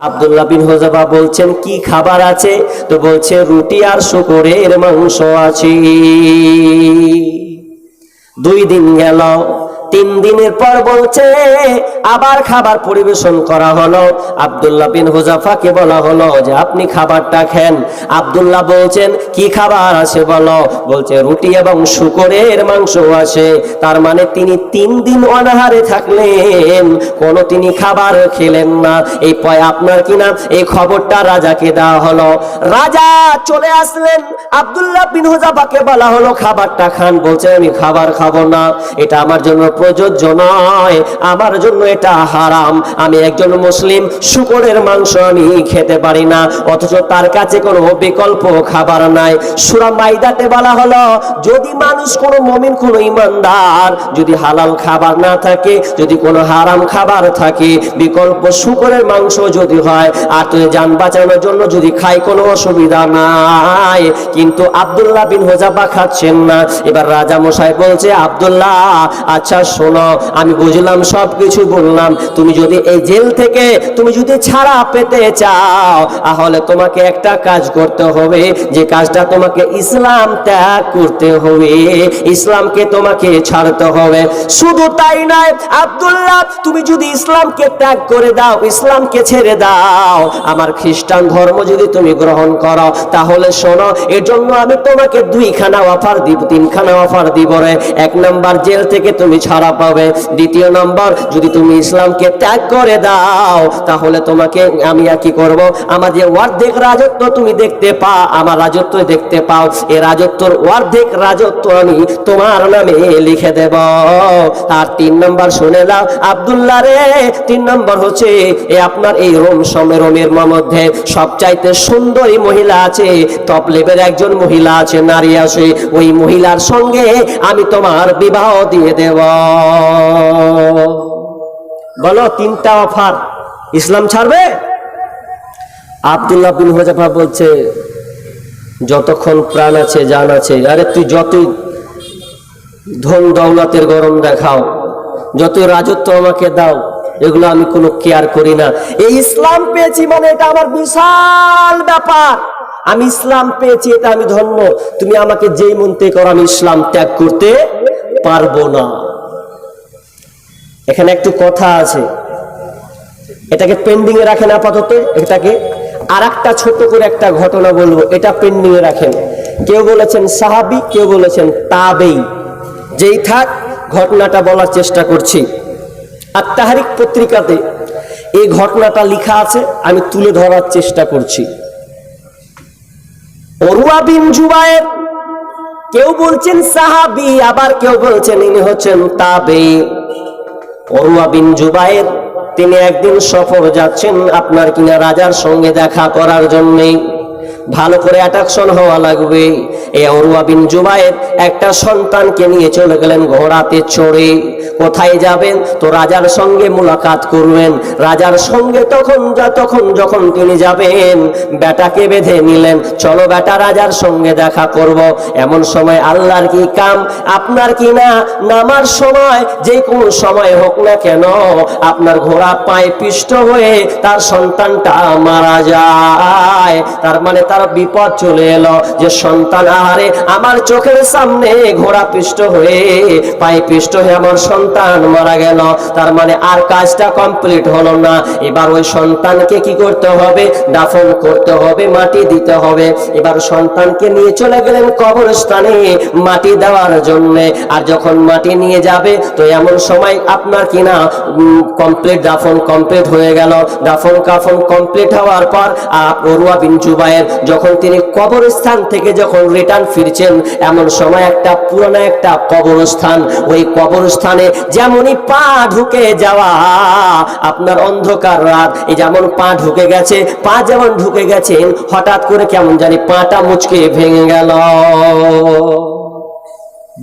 আব্দুল্লাহ বিন হোজাবা বলছেন, কি খাবার আছে? তো বলছে, রুটি আর শুকরের মাংস আছে। দুই দিন গেল তিন দিনের পর বলছে, আবার খাবার পরিবেশন করা হলো। আব্দুল্লাহ বিন হুজাফাকে বলা হলো যে, আপনি খাবারটা খেন। আব্দুল্লাহ বলছেন, কি খাবার আছে বলো? বলছে, রুটি এবং শুকরের মাংস আছে। তার মানে তিনি তিন দিন অনাহারে থাকলেন, কোনো তিনি খাবার খেলেন না। এই পয়, আপনার কিনা এই খবরটা রাজাকে দেওয়া হলো। রাজা চলে আসলেন। আব্দুল্লাহ বিন হুজাফাকে বলা হলো, খাবারটা খান। বলছে, আমি খাবার খাব না। এটা আমার জন্য প্রযোজ্য নয়। আমার জন্য এটা হারাম। আমি একজন মুসলিম, শুকরের মাংস আমি খেতে পারি না, অথচ তার কাছে কোনো বিকল্প খাবার নাই। সুরা মাইদাতে বলা হলো, যদি মানুষ কোনো মমিন, কোনো ইমানদার যদি হালাল খাবার না থাকে, যদি কোনো হারাম খাবার থাকে, বিকল্প শুকরের মাংস যদি হয়, আর তুই যান বাঁচানোর জন্য যদি খাই, কোনো অসুবিধা নাই। কিন্তু আব্দুল্লাহ বিন হোজাবা খাচ্ছেন না। এবার রাজা মশাই বলছে, আবদুল্লাহ আচ্ছা শোনো, আমি বুঝলাম সব কিছু বললাম। তুমি যদি এই জেল থেকে, তুমি যদি ছাড়া পেতে চাও, তাহলে তোমাকে একটা কাজ করতে হবে। যে কাজটা তোমাকে ইসলাম ত্যাগ করতে হবে, ইসলামকে তোমাকে ছাড়তে হবে। শুধু তাই নয়, আব্দুল্লাহ, তুমি যদি ইসলামকে ত্যাগ করে দাও, ইসলামকে ছেড়ে দাও, আমার খ্রিস্টান ধর্ম যদি তুমি গ্রহণ করো, তাহলে শোনো এর জন্য আমি তোমাকে দুইখানা অফার দিব, তিনখানা অফার দিব রে। এক নাম্বার জেল থেকে তুমি ছাড়া। পাবে দ্বিতীয় নম্বর, যদি তুমি ইসলামকে ত্যাগ করে দাও, তাহলে তোমাকে আমি আর কি করব? আমার যে অর্ধেক রাজত্ব তুমি দেখতে পাও আমার রাজত্ব দেখতে পাও। এ রাজত্বর অর্ধেক রাজত্ব আমি তোমার নামে লিখে দেব। আর তিন নম্বর শুনে নাও, আব্দুল্লাহ রে, তিন নম্বর হচ্ছে, এ আপনার এই রোম সমে রোমের মধ্যে সবচাইতে সুন্দরী মহিলা আছে টপ লেভেল একজন মহিলা আছে, নারী আছে। ওই মহিলার সঙ্গে আমি তোমার বিবাহ দিয়ে দেব। বলো, তিনটা অফার। ইসলাম ছাড়বে? আব্দুল্লাহ বিন হোজাফা বলছে, যতক্ষণ প্রাণ আছে, জান আছে, আরে তুই যতই ধন দৌলতের গরম দেখাও, যতই রাজত্ব আমাকে দাও, এগুলো আমি কোনো কেয়ার করি না। এই ইসলাম পেয়েছি মানে এটা আমার বিশাল ব্যাপার। আমি ইসলাম পেয়েছি, এটা আমি ধন্য। তুমি আমাকে যেই মনতে করো, আমি ইসলাম ত্যাগ করতে পারব না। এখানে একটু কথা আছে। এটাকে পেন্ডিং এ রাখেন আপাতত। এটাকে আর একটা ছোট করে একটা ঘটনা বলব। এটা পেন্ডিং এ রাখেন। কেউ বলেছেন সাহাবি, কেউ বলেছেন তাবেই। যেই থাক, ঘটনাটা বলার চেষ্টা করছি। আর তাহারিক পত্রিকাতে এই ঘটনাটা লেখা আছে, আমি তুলে ধরার চেষ্টা করছি। অরুয়া বিন জুবায়ের কেউ বলছেন সাহাবি, আবার কেউ বলছেন ইনি হচ্ছেন তাবে অরুয়া বিন জুবায়ের তিনি একদিন সফর যাচ্ছেন আপনার কিনা রাজার সঙ্গে দেখা করার জন্যে। ভালো করে অ্যাট্রাকশন হওয়া লাগবে। এই অরুয়া বিন জুবায়ের একটা সন্তানকে নিয়ে চলে গেলেন ঘোড়াতে চড়ে। কোথায় যাবেন? তো রাজার সঙ্গে মুলাকাত করবেন। রাজার সঙ্গে তখন যা, তখন যখন তিনি যাবেন, বেটাকে বেঁধে নিলেন। চলো বেটা, রাজার সঙ্গে দেখা করব। এমন সময় আল্লাহর কি কাম? আপনার কি না? নামার সময়, যে কোন সময় হোক না কেন, আপনার ঘোড়া পায়ে পিষ্ট হয়ে তার সন্তানটা মারা যায়। তার মানে তার বিপদ চলে এলো। যে সন্তান, আহারে, আমার চোখের সামনে ঘোড়া পিষ্ট হয়ে, পায়ে পিষ্ট হয়ে আমার সন্তান মারা গেল। তার মানে আর কাজটা কমপ্লিট হলো না। এবার ওই সন্তানকে কি করতে হবে? দাফন করতে হবে, মাটি দিতে হবে। এবার সন্তানকে নিয়ে চলে গেলেন কবরস্থানে মাটি দেওয়ার জন্য। আর যখন মাটি নিয়ে যাবে, তো এমন সময় আপনার কিনা কমপ্লিট দাফন কমপ্লিট হয়ে গেল। দাফন কাফন কমপ্লিট হওয়ার পর আর অরুয়া বিন জুবায়ের যখন তিনি কবরস্থান থেকে যখন রিটার্ন ফিরছেন, এমন সময় একটা পুরনো একটা কবরস্থান, ওই কবরস্থানে যেমনই পা ঢুকে যাওয়া, আপনার অন্ধকার রাত, এই যেমন পা ঢুকে গেছে, পা যেমন ঢুকে গেছেন, হঠাৎ করে কেমন জানি পাটা মুচকে ভেঙে গেল।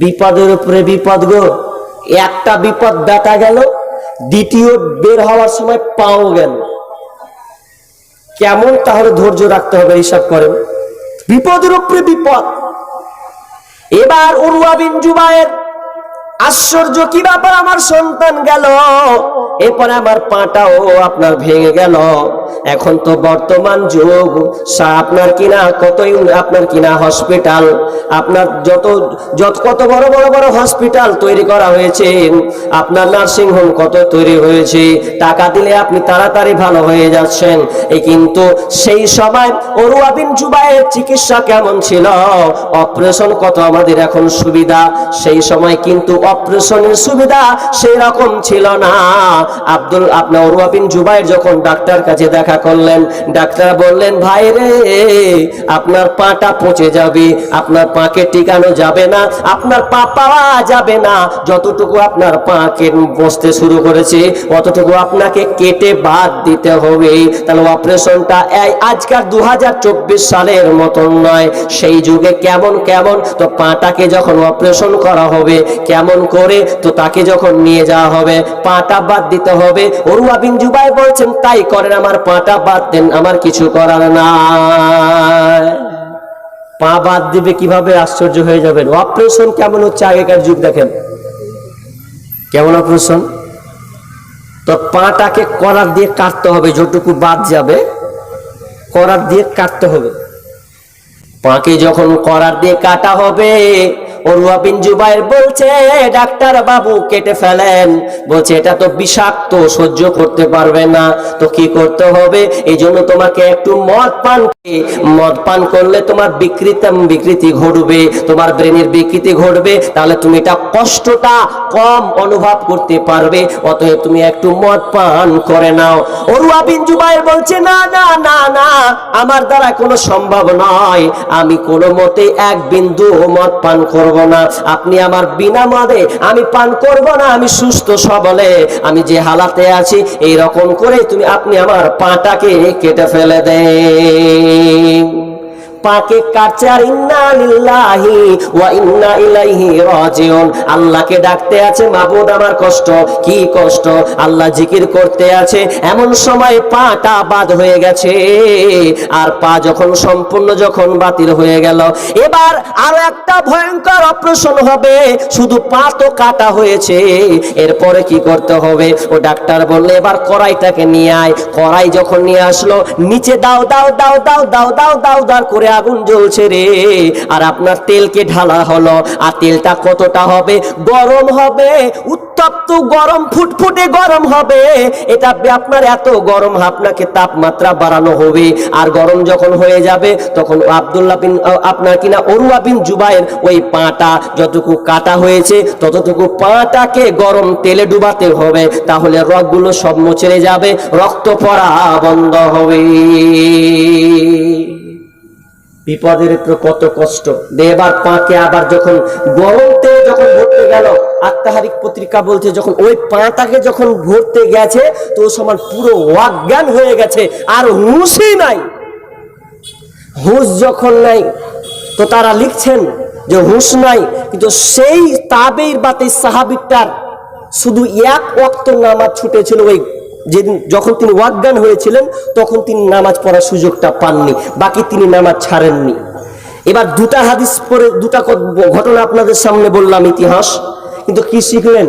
বিপদের উপরে বিপদ গো, একটা বিপদ দেখা গেল, দ্বিতীয় বের হওয়ার সময় পাও গেল। কেমন তাহলে ধৈর্য রাখতে হবে হিসাব করেন। বিপদের উপরে বিপদ। এবার উরুয়া বিন জুবায়ের আশ্চর্য, কি ব্যাপার আমার সন্তান গেল? এরপরে আমার পাটাও আপনার ভেঙে গেল। এখন তো বর্তমান যুগ আপনার কিনা কতই আপনার কিনা হসপিটাল? আপনার যত যত কত বড় বড় বড় হসপিটাল তৈরি করা হয়েছে। আপনার নার্সিং হোম কত তৈরি হয়েছে? টাকা দিলে আপনি তাড়াতাড়ি ভালো হয়ে যাচ্ছেন। এই কিন্তু সেই সময় অরুয়া বিন জুবাইয়ের চিকিৎসা কেমন ছিল? অপারেশন কত আমাদের এখন সুবিধা? সেই সময় কিন্তু অপারেশনের সুবিধা সেই রকম ছিল না। আব্দুল আপনার অরুয়া বিন জুবাইর যখন ডাক্তার কাছে দেখা করলেন, ডাক্তার বললেন, ভাই রে, আপনার পাটা পচে যাবে, আপনার পাকে টিকানো যাবে না, আপনার পা পাওয়া যাবে না। যতটুকু আপনার পাকে বসতে শুরু করেছে, অতটুকু আপনাকে কেটে বাদ দিতে হবে। তাহলে অপারেশনটা আজকাল দু হাজার চব্বিশ সালের মতন নয়। সেই যুগে কেমন কেমন, তো পাটাকে যখন অপারেশন করা হবে, কেমন করে, তো তাকে যখন নিয়ে যাওয়া হবে, পাটা বাদ দিতে হবে। অরুয়া বিন জুবাই বলছেন, তাই করেন আমার পাটা বাদ দেন, আমার কিছু করার নাই। পা বাদ দিবে কীভাবে? আশ্চর্য হয়ে যাবেন। অপারেশন কেমন হচ্ছে আগেকার যুগ দেখেন। কেমন অপারেশন? তো পাটাকে করার দিয়ে কাটতে হবে, যতটুকু বাদ যাবে, করার দিয়ে কাটতে হবে। পাকে যখন করার দিয়ে কাটা হবে অরুয়া বিন জুবাইর বলছে, ডাক্তার বাবু, কেটে ফেলেন। বলছে, এটা তো বিষাক্ত, সহ্য করতে পারবে না। তো কি করতে হবে? এই জন্য তোমাকে একটু মদ পান মদ পান করলে তোমার বিকৃতি বিকৃতি ঘটবে, তোমার ব্রেনের বিকৃতি ঘটবে। তাহলে তুমি এটা কষ্টটা কম অনুভব করতে পারবে। অতএব তুমি একটু মদ পান করে নাও। অরুয়া বিন জুবাইর বলছে, না না না না, আমার দ্বারা কোনো সম্ভব নয়। আমি কোনো মতে এক বিন্দু মদ পান করব না। আপনি আমার বিনা মাদে আমি পান করব না, আমি সুস্থ সবলে। আমি যে হালাতে আছি এই রকম করে তুমি আপনি আমার পাটাকে কেটে ফেলে দেন। পাকে কাটছে আর ইন্না লিল্লাহি ওয়া ইন্না ইলাইহি রাজিউন আল্লাহকে ডাকতে আছে মাবুদ আমার কষ্ট কি কষ্ট আল্লাহ জিকির করতে আছে এমন সময় পাটা বাদ হয়ে গেছে আর পা যখন সম্পূর্ণ যখন বাতিল হয়ে গেল এবার আরও একটা ভয়ঙ্কর অপারেশন হবে শুধু পা তো কাটা হয়েছে এরপরে কি করতে হবে ও ডাক্তার বললে এবার কড়াইটাকে নিয়ে আয় কড়াই যখন নিয়ে আসলো নিচে দাও দাও দাও দাও দাও দাও দাও দাও করে আগুন জ্বলছে রে। আর আপনার তেলকে ঢালা হলো। আর তেলটা কতটা হবে? গরম হবে। উত্তপ্ত গরম, ফুটফুটে গরম হবে। এটা আপনার এত গরম, আপনাকে তাপমাত্রা বাড়ানো হবে। আর গরম যখন হয়ে যাবে, তখন আব্দুল্লাহ বিন আপনার কিনা অরুয়া বিন জুবাইর ওই পাটা যতটুকু কাটা হয়েছে, ততটুকু পাটাকে গরম তেলে ডুবাতে হবে। তাহলে রগগুলো সব মুচড়ে যাবে, রক্ত পড়া বন্ধ হবে। বিপদের একটু কত কষ্ট। এবার পাকে আবার যখন গরম যখন ভরতে গেল, আত্মাহারিক পত্রিকা বলছে যখন ওই পাটাকে যখন ভরতে গেছে, তো সমান পুরো অজ্ঞান হয়ে গেছে, আর হুঁশই নাই। হুঁশ যখন নাই, তো তারা লিখছেন যে হুঁশ নাই, কিন্তু সেই তাবের বাতে সাহাবিটার শুধু এক অক্ত নামাজ ছুটেছিল ওই যেদিন যখন তিনি অজ্ঞান হয়েছিলেন, তখন তিনি নামাজ পড়ার সুযোগটা পাননি, বাকি তিনি নামাজ ছাড়েননি। এবার দুটা হাদিস পরে দুটা ঘটনা আপনাদের সামনে বললাম ইতিহাস, কিন্তু কি শিখলেন?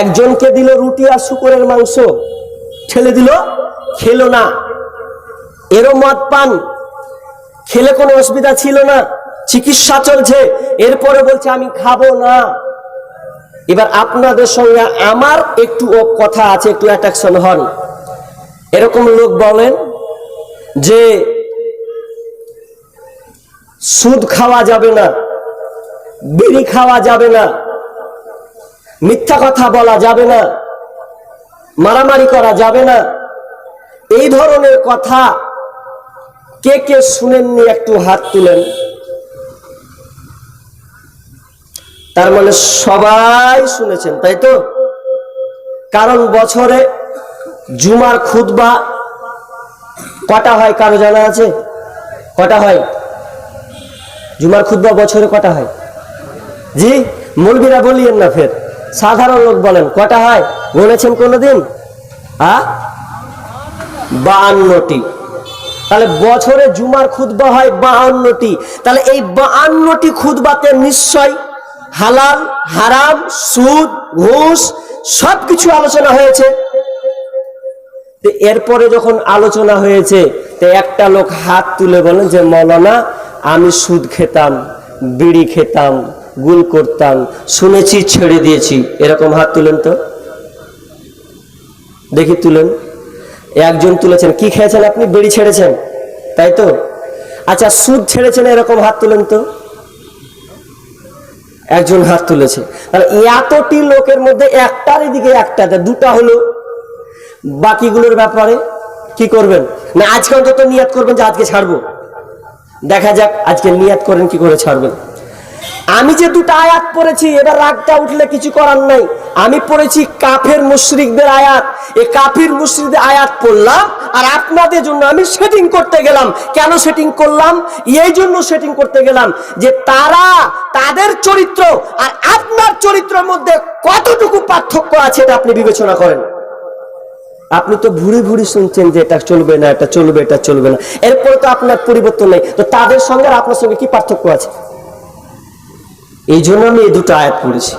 একজনকে দিল রুটি আর শুকরের মাংস ঠেলে দিল খেলো না। এরও মদ পান, খেলে কোনো অসুবিধা ছিল না, চিকিৎসা চলছে, এরপরে বলছে, আমি খাব না। এবার আপনাদের সঙ্গে আমার একটু ও- কথা আছে, একটু অ্যাট্রাকশন হন। এরকম লোক বলেন যে সুদ খাওয়া যাবে না, বিড়ি খাওয়া যাবে না, মিথ্যা কথা বলা যাবে না, মারামারি করা যাবে না। এই ধরনের কথা কে কে শুনেননি একটু হাত তুলেন। তার মানে সবাই শুনেছেন, তাই তো? কারণ বছরে জুমার খুতবা কটা হয় কারও জানা আছে? কটা হয়? জুমার খুতবা বছরে কটা হয়? জি, মৌলবীরা বলিয়েন না ফের। সাধারণ লোক বলেন, কটা হয়? গুনেছেন কোনোদিন? হ্যাঁ বাহান্নটি। তাহলে বছরে জুমার খুতবা হয় বাহান্নটি। তাহলে এই বাহান্নটি খুতবাতে নিশ্চয় হালাল, হারাম, সুদ, ঘুষ সব কিছু আলোচনা হয়েছে। এরপরে যখন আলোচনা হয়েছে, তো একটা লোক হাত তুলে বলেন যে, মৌলানা, আমি সুদ খেতাম, বিড়ি খেতাম, গুল করতাম, শুনেছি, ছেড়ে দিয়েছি। এরকম হাত তুলেন তো? দেখি তুলেন। একজন তুলেছেন। কি খেয়েছেন আপনি? বিড়ি ছেড়েছেন, তাই তো? আচ্ছা সুদ ছেড়েছেন, এরকম হাত তুলেন তো? একজন হাত তুলেছে। তাহলে এতটি লোকের মধ্যে একটার এদিকে একটাতে দুটা হলো। বাকিগুলোর ব্যাপারে কি করবেন? না, আজকে অন্তত নিয়াত করবেন যে আজকে ছাড়বো। দেখা যাক আজকে নিয়াত করেন কি করে ছাড়বেন। আমি যে দুটো আয়াত পড়েছি, এবার রাগটা উঠলে কিছু করার নাই। আমি পড়েছি কাফের মুশরিকদের আয়াত। এই কাফির মুশরিকদের আয়াত পড়লাম, আর আপনাদের জন্য আমি সেটিং করতে গেলাম। কেন সেটিং করলাম? এই জন্য সেটিং করতে গেলাম যে তারা তাদের চরিত্র আর আপনার চরিত্রের মধ্যে কতটুকু পার্থক্য আছে এটা আপনি বিবেচনা করেন। আপনি তো ভুরি ভুরি শুনছেন যে এটা চলবে না, এটা চলবে এটা চলবে না। এরপরে তো আপনার পরিবর্তন নেই। তো তাদের সঙ্গে আর আপনার সঙ্গে কি পার্থক্য আছে? এই জন্য আমি এই দুটো আয়াত পড়েছি।